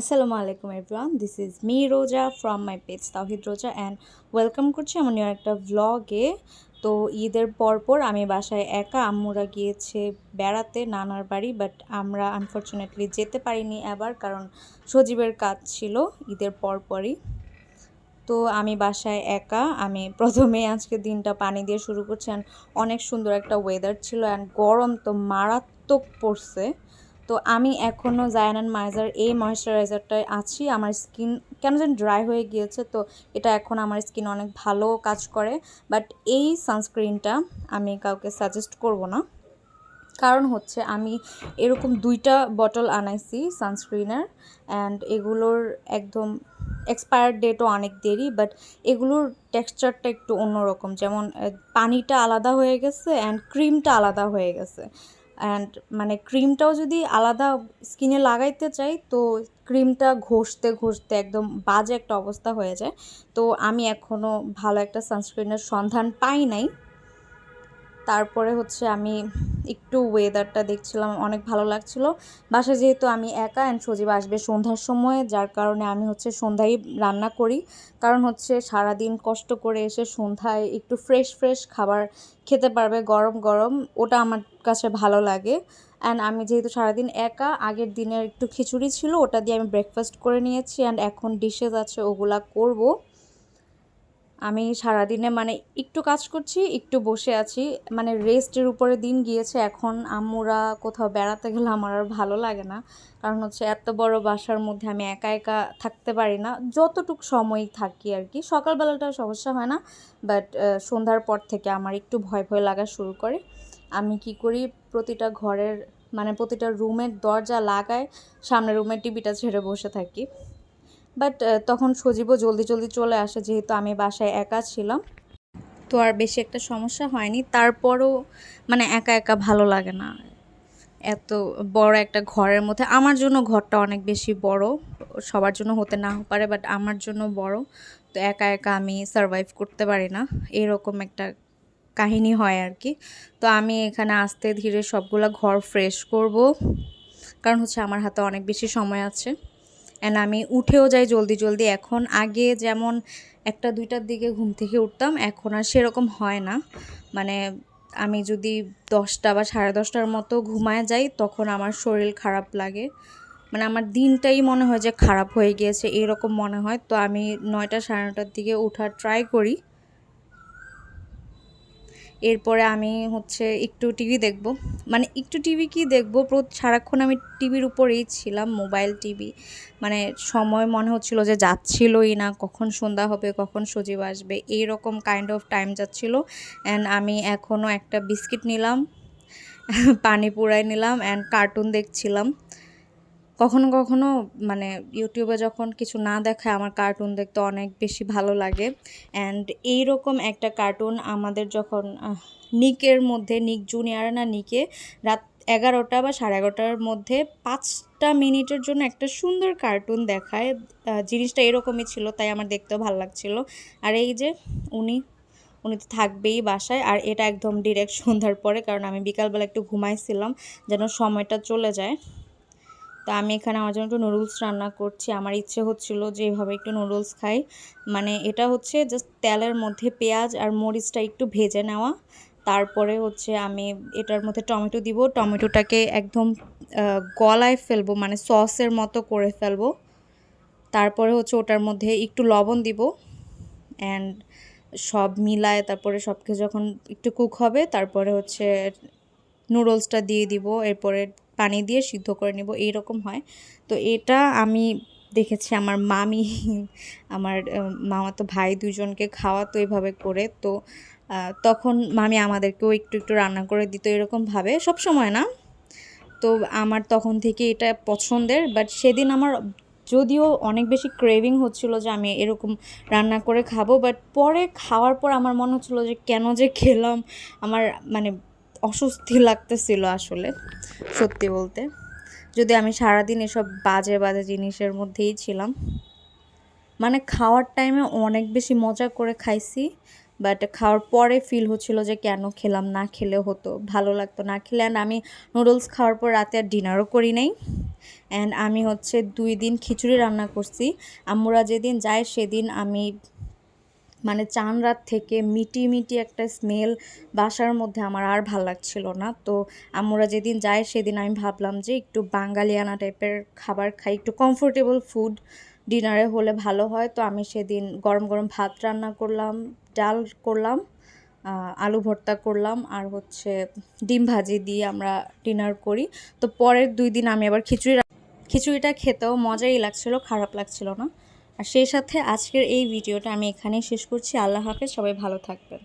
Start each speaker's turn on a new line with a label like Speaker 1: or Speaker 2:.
Speaker 1: আসসালামু আলাইকুম everyone this is me Roza from my page Tahid Roza and welcome করছি আমার নিউ একটা ভ্লগে তো ঈদের পরপর আমি বাসায় একা, আম্মুরা গিয়েছে বেড়াতে, নানার বাড়ি বাট আমরা আনফর্চুনেটলি যেতে পারিনি এবার কারণ সজীবের কাজ ছিল ঈদের পরপরই। তো আমি বাসায় একা, আমি প্রথমে আজকে দিনটা পানি দিয়ে শুরু করছি অ্যান্ড অনেক সুন্দর একটা ওয়েদার ছিল অ্যান্ড গরম তো মারাত্মক পড়ছে। তো আমি এখনও জায়ানান মাইজার এই ময়েশ্চারাইজারটায় আছি। আমার স্কিন কেন যেন ড্রাই হয়ে গিয়েছে, তো এটা এখন আমার স্কিন অনেক ভালো কাজ করে। বাট এই সানস্ক্রিনটা আমি কাউকে সাজেস্ট করব না। কারণ হচ্ছে আমি এরকম দুইটা বটল আনাইছি সানস্ক্রিনের অ্যান্ড এগুলোর একদম এক্সপায়ার ডেটও অনেক দেরি বাট এগুলোর টেক্সচারটা একটু অন্যরকম। যেমন পানিটা আলাদা হয়ে গেছে অ্যান্ড ক্রিমটা আলাদা হয়ে গেছে। অ্যান্ড মানে ক্রিমটাও যদি আলাদা স্কিনে লাগাইতে চাই, তো ক্রিমটা ঘষতে ঘষতে একদম বাজে একটা অবস্থা হয়ে যায়। তো আমি এখনও ভালো একটা সানস্ক্রিনের সন্ধান পাই নাই। তারপরে হচ্ছে আমি একটু ওয়েদারটা দেখছিলাম, অনেক ভালো লাগছিল। বাসায় যেহেতু আমি একা অ্যান্ড সজীব আসবে সন্ধ্যার সময়, যার কারণে আমি হচ্ছে সন্ধ্যায় রান্না করি। কারণ হচ্ছে সারাদিন কষ্ট করে এসে সন্ধ্যায় একটু ফ্রেশ ফ্রেশ খাবার খেতে পারবে, গরম গরম, ওটা আমার কাছে ভালো লাগে। অ্যান্ড আমি যেহেতু সারাদিন একা, আগের দিনের একটু খিচুড়ি ছিল, ওটা দিয়ে আমি ব্রেকফাস্ট করে নিয়েছি। অ্যান্ড এখন ডিশেস আছে, ওগুলা করব। আমি সারাদিনে মানে একটু কাজ করছি, একটু বসে আছি। মানে রেস্টের উপরে দিন গিয়েছে। এখন আম্মুরা কোথাও বেড়াতে গেলে আমার আর ভালো লাগে না। কারণ হচ্ছে এত বড় বাসার মধ্যে আমি একা একা থাকতে পারি না। যতটুকু সময় থাকি আর কি। সকালবেলাটা সমস্যা হয় না বাট সন্ধ্যার পর থেকে আমার একটু ভয় ভয় লাগা শুরু করে। আমি কি করি, প্রতিটা ঘরের মানে প্রতিটা রুমের দরজা লাগায়, সামনের রুমের টিভিটা ছেড়ে বসে থাকি। বাট তখন সজীবও জলদি জলদি চলে আসে যেহেতু আমি বাসায় একা ছিলাম। তো আর বেশি একটা সমস্যা হয়নি। তারপরও মানে একা একা ভালো লাগে না। এত বড় একটা ঘরের মধ্যে। আমার জন্য ঘরটা অনেক বেশি বড়। সবার জন্য হতে না পারে, বাট আমার জন্য বড়। তো একা একা আমি সারভাইভ করতে পারি না। এরকম একটা কাহিনী হয় আর কি। তো আমি এখানে আস্তে ধীরে সবগুলো ঘর ফ্রেশ করব। কারণ হচ্ছে আমার হাতে অনেক বেশি সময় আছে। অ্যান্ড আমি উঠেও যাই জলদি জলদি। এখন আগে যেমন একটা দুইটার দিকে ঘুম থেকে উঠতাম, এখন আর সেরকম হয় না। মানে আমি যদি দশটা বা সাড়ে দশটার মতো ঘুমায় যাই, তখন আমার শরীর খারাপ লাগে। মানে আমার দিনটাই মনে হয় যে খারাপ হয়ে গিয়েছে, এরকম মনে হয়। তো আমি নয়টা সাড়ে নটার দিকে ওঠার ট্রাই করি। এরপরে আমি হচ্ছে একটু টিভি দেখব। মানে একটু টিভি কি দেখব? সারাক্ষণ আমি টিভির উপরেই ছিলাম, মোবাইল টিভি। মানে সময় মনে হচ্ছিল যে যাচ্ছিলই না, কখন সন্ধ্যা হবে, কখন সজীব আসবে এই রকম কাইন্ড অফ টাইম যাচ্ছিল। অ্যান্ড আমি এখনও একটা বিস্কিট নিলাম, পানি পুরাই নিলাম অ্যান্ড কার্টুন দেখছিলাম। কখনো কখনো মানে ইউটিউবে যখন কিছু না দেখায় আমার কার্টুন দেখতে অনেক বেশি ভালো লাগে। অ্যান্ড এইরকম একটা কার্টুন আমাদের যখন নিকের মধ্যে, নিক জুনিয়র না নিকে, রাত এগারোটা বা সাড়ে এগারোটার মধ্যে পাঁচটা মিনিটের জন্য একটা সুন্দর কার্টুন দেখায়। জিনিসটা এরকমই ছিল, তাই আমার দেখতেও ভালো লাগছিল। আর এই যে উনি উনি তো থাকবেই বাসায়, আর এটা একদম ডিরেক্ট সন্ধ্যার পরে, কারণ আমি বিকালবেলা একটু ঘুমাইছিলাম, যেন সময়টা চলে যায়। তো আমি এখানে আমার জন্য একটু নুডলস রান্না করছি। আমার ইচ্ছে হচ্ছিল যে এভাবে একটু নুডলস খাই। মানে এটা হচ্ছে জাস্ট তেলের মধ্যে পেঁয়াজ আর মরিচটা একটু ভেজে নেওয়া। তারপরে হচ্ছে আমি এটার মধ্যে টমেটো দিব। টমেটোটাকে একদম গলায় ফেলব মানে সসের মতো করে ফেলব। তারপরে হচ্ছে ওটার মধ্যে একটু লবণ দিব। অ্যান্ড সব মিলায় তারপরে সব কিছু যখন একটু কুক হবে, তারপরে হচ্ছে নুডলসটা দিয়ে দিব। এরপরে পানি দিয়ে সিদ্ধ করে নেব, এইরকম হয়। তো এটা আমি দেখেছি আমার মামি, আমার মামা তো ভাই দুজনকে খাওয়া তো এইভাবে করে। তো তখন মামি আমাদেরকেও একটু একটু রান্না করে দিত এরকমভাবে সব সময় না? তো আমার তখন থেকে এটা পছন্দের বাট সেদিন আমার যদিও অনেক বেশি ক্রেভিং হচ্ছিল যে আমি এরকম রান্না করে খাব বাট পরে খাওয়ার পর আমার মনে হচ্ছিল যে কেন যে খেলাম, আমার মানে অস্বস্তি লাগতেছিল আসলে, সত্যি বলতে। যদি আমি সারাদিন এসব বাজে বাজে জিনিসের মধ্যেই ছিলাম মানে খাওয়ার টাইমে অনেক বেশি মজা করে খাইছি বাট খাওয়ার পরে ফিল হচ্ছিল যে কেন খেলাম, না খেলে হতো, ভালো লাগতো না খেলে। অ্যান্ড আমি নুডলস খাওয়ার পর রাতে আর ডিনারও করি নাই। অ্যান্ড আমি হচ্ছে দুই দিন খিচুড়ি রান্না করছি। আম্মুরা যেদিন যায়, সেদিন আমি মানে চান রাত থেকে মিটি মিটি একটা স্মেল বাসার মধ্যে আমার আর ভালো লাগছিল না। তো আমরা যেদিন যাই সেদিন আমি ভাবলাম যে একটু বাঙালিয়ানা টাইপের খাবার খাই, একটু কমফোর্টেবল ফুড ডিনারে হলে ভালো হয়। তো আমি সেদিন গরম গরম ভাত রান্না করলাম, ডাল করলাম আলু ভর্তা করলাম আর হচ্ছে ডিম ভাজি দিয়ে আমরা ডিনার করি। তো পরের দুই দিন আমি আবার খিচুড়ি খিচুড়িটা খেতেও মজাই লাগছিল, খারাপ লাগছিল না। আর সেই সাথে আজকের এই ভিডিওটা আমি এখানেই শেষ করছি। আল্লাহ হাফেজ, সবাই ভালো থাকবেন।